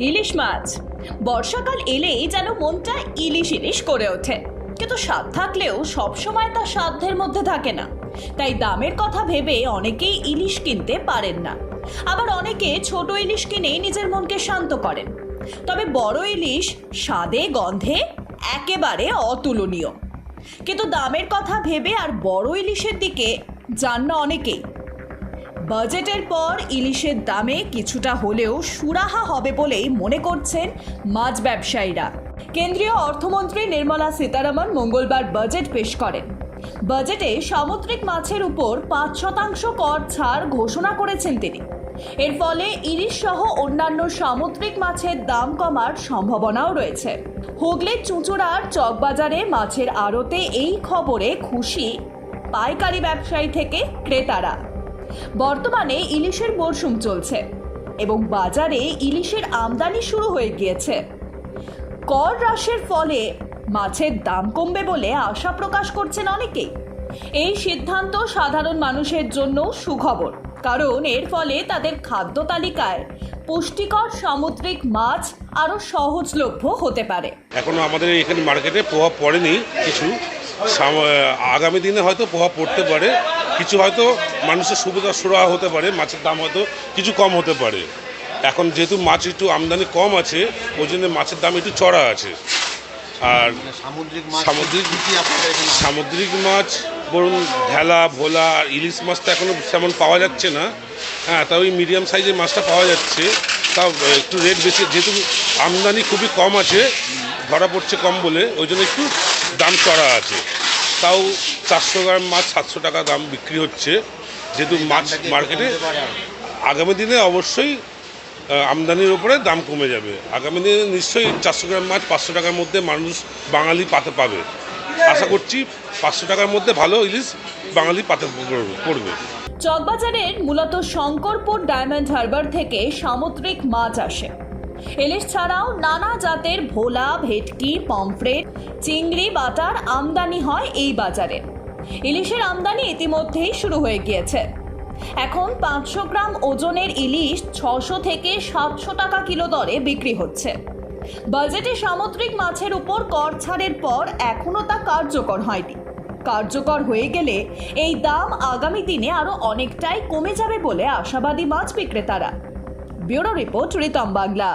ইলিশ মাছ। বর্ষাকাল এলেই যেন মনটা ইলিশ ইলিশ করে ওঠে। কিন্তু স্বাদ থাকলেও সবসময় তা সাধ্যের মধ্যে থাকে না। তাই দামের কথা ভেবে অনেকেই ইলিশ কিনতে পারেন না। আবার অনেকে ছোট ইলিশ কিনেই নিজের মনকে শান্ত করেন। তবে বড় ইলিশ স্বাদে, গন্ধে একেবারে অতুলনীয়। কিন্তু দামের কথা ভেবে আর বড় ইলিশের দিকে যান না অনেকেই। বাজেটের পর ইলিশের দামে কিছুটা হলেও সুরাহা হবে বলেই মনে করছেন মাছ ব্যবসায়ীরা। কেন্দ্রীয় অর্থমন্ত্রী নির্মলা সীতারামন মঙ্গলবার বাজেট পেশ করেন। বাজেটে সামুদ্রিক মাছের উপর পাঁচ শতাংশ কর ছাড় ঘোষণা করেছেন তিনি। এর ফলে ইলিশ সহ অন্যান্য সামুদ্রিক মাছের দাম কমার সম্ভাবনাও রয়েছে। হুগলির চুঁচুড়ার চকবাজারে মাছের আড়তে এই খবরে খুশি পাইকারি ব্যবসায়ী থেকে ক্রেতারা। বর্তমানে ইলিশের মরশুম চলছে এবং বাজারে ইলিশের আমদানি শুরু হয়ে গিয়েছে। কর হ্রাসের ফলে মাছের দাম কমবে বলে আশা প্রকাশ করছেন অনেকেই। এই সিদ্ধান্ত সাধারণ মানুষের জন্য সুখবর, কারণ এর ফলে তাদের খাদ্য তালিকায় পুষ্টিকর সামুদ্রিক মাছ আরও সহজলভ্য হতে পারে। এখনও আমাদের এখানে মার্কেটে প্রভাব পড়েনি, কিছু আগামী দিনে হয়তো প্রভাব পড়তে পারে। কিছু হয়তো মানুষের সুবিধা সুরাহা হতে পারে মাছের দাম হয়তো কিছু কম হতে পারে। এখন যেহেতু মাছ একটু আমদানি কম আছে ওই জন্য মাছের দাম একটু চড়া আছে। আর মানে সামুদ্রিক আছে? সামুদ্রিক মাছ বলুন ঢেলা ভোলা আর ইলিশ মাছ তো এখনও তেমন পাওয়া যাচ্ছে না। হ্যাঁ তা ওই মিডিয়াম সাইজের মাছটা পাওয়া যাচ্ছে। তাও একটু রেট বেশি যেহেতু আমদানি খুবই কম আছে ধরা পড়ছে কম বলে ওই জন্য একটু দাম চড়া আছে। তাও চারশো গ্রাম মাছ সাতশো টাকা দাম বিক্রি হচ্ছে। যেহেতু মাছ মার্কেটে? আগামী দিনে অবশ্যই আমদানির উপরে দাম কমে যাবে। আগামী দিনে নিশ্চয়ই চারশো গ্রাম মাছ পাঁচশো টাকার মধ্যে মানুষ বাঙালি পাতে পাবে। আশা করছি পাঁচশো টাকার মধ্যে ভালো ইলিশ বাঙালি পাতে পড়বে- পড়বে। চকবাজারের মূলত শঙ্করপুর ডায়মন্ড হারবার থেকে সামুদ্রিক মাছ আসে। ইলিশ ছাড়াও নানা জাতের ভোলা ভেটকি পমফ্রেট চিংড়ি বাটার আমদানি হয় এই বাজারে। ইলিশের আমদানি ইতিমধ্যেই শুরু হয়ে গিয়েছে। এখন পাঁচশো গ্রাম ওজনের ইলিশ ছশো থেকে সাতশো টাকা কিলো দরে বিক্রি হচ্ছে। বাজেটে সামুদ্রিক মাছের উপর কর ছাড়ের পর এখনও তা কার্যকর হয়নি। কার্যকর হয়ে গেলে এই দাম আগামী দিনে আরও অনেকটাই কমে যাবে বলে আশাবাদী মাছ বিক্রেতারা। Bureau report Ritam Bangla